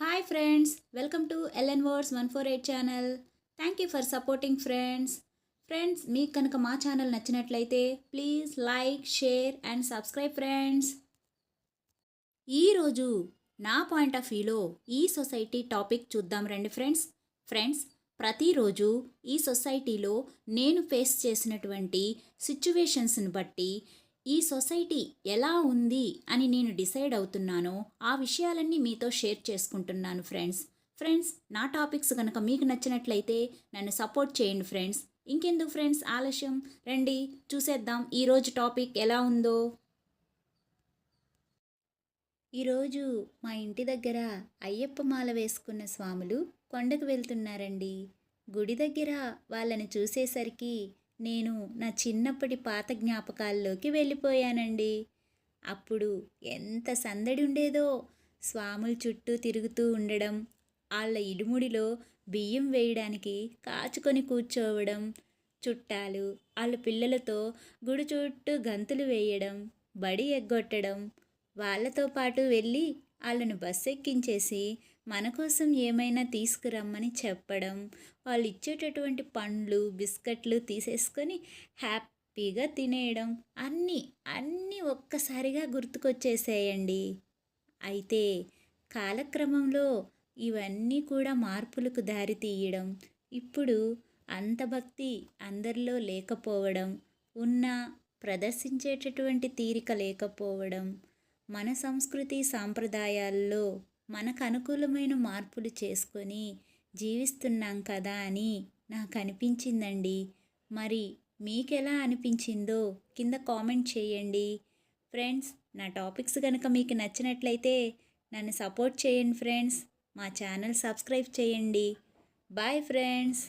Hi friends welcome to LN words one four eight channel thank you for supporting friends friends మీకు కనుక మా channel నచ్చినట్లయితే please like share and subscribe friends ఈరోజు నా point of వ్యూలో ఈ society topic చూద్దాం రండి ఫ్రెండ్స్ ఫ్రెండ్స్ ప్రతిరోజు ఈ సొసైటీలో నేను ఫేస్ చేసినటువంటి సిచ్యువేషన్స్ని బట్టి ఈ సొసైటీ ఎలా ఉంది అని నేను డిసైడ్ అవుతున్నానో ఆ విషయాలన్నీ మీతో షేర్ చేసుకుంటున్నాను ఫ్రెండ్స్. ఫ్రెండ్స్ నా టాపిక్స్ కనుక మీకు నచ్చినట్లయితే నన్ను సపోర్ట్ చేయండి ఫ్రెండ్స్. ఇంకెందుకు ఫ్రెండ్స్ ఆలస్యం? రండి చూసేద్దాం ఈరోజు టాపిక్ ఎలా ఉందో. ఈరోజు మా ఇంటి దగ్గర అయ్యప్ప మాల వేసుకున్న స్వాములు కొండకు వెళ్తున్నారండి. గుడి దగ్గర వాళ్ళని చూసేసరికి నేను నా చిన్నప్పటి పాత జ్ఞాపకాల్లోకి వెళ్ళిపోయానండి. అప్పుడు ఎంత సందడి ఉండేదో స్వాముల చుట్టూ తిరుగుతూ ఉండడం వాళ్ళ ఇడుముడిలో బియ్యం వేయడానికి కాచుకొని కూర్చోవడం చుట్టాలు వాళ్ళ పిల్లలతో గుడి చుట్టూ గంతులు వేయడం బడి ఎగ్గొట్టడం వాళ్ళతో పాటు వెళ్ళి వాళ్ళను బస్సు ఎక్కించేసి మన కోసం ఏమైనా తీసుకురమ్మని చెప్పడం వాళ్ళు ఇచ్చేటటువంటి పండ్లు బిస్కెట్లు తీసేసుకొని హ్యాపీగా తినేయడం అన్నీ అన్నీ ఒక్కసారిగా గుర్తుకొచ్చేసేయండి. అయితే కాలక్రమంలో ఇవన్నీ కూడా మార్పులకు దారి తీయడం ఇప్పుడు అంత భక్తి అందరిలో లేకపోవడం ఉన్న ప్రదర్శించేటటువంటి తీరిక లేకపోవడం మన సంస్కృతి సాంప్రదాయాల్లో మనకు అనుకూలమైన మార్పులు చేసుకొని జీవిస్తున్నాం కదా అని నాకు అనిపించిందండి. మరి మీకెలా అనిపించిందో కింద కామెంట్ చేయండి. ఫ్రెండ్స్ నా టాపిక్స్ కనుక మీకు నచ్చినట్లయితే నన్ను సపోర్ట్ చేయండి ఫ్రెండ్స్. మా ఛానల్ సబ్స్క్రైబ్ చేయండి. Bye friends.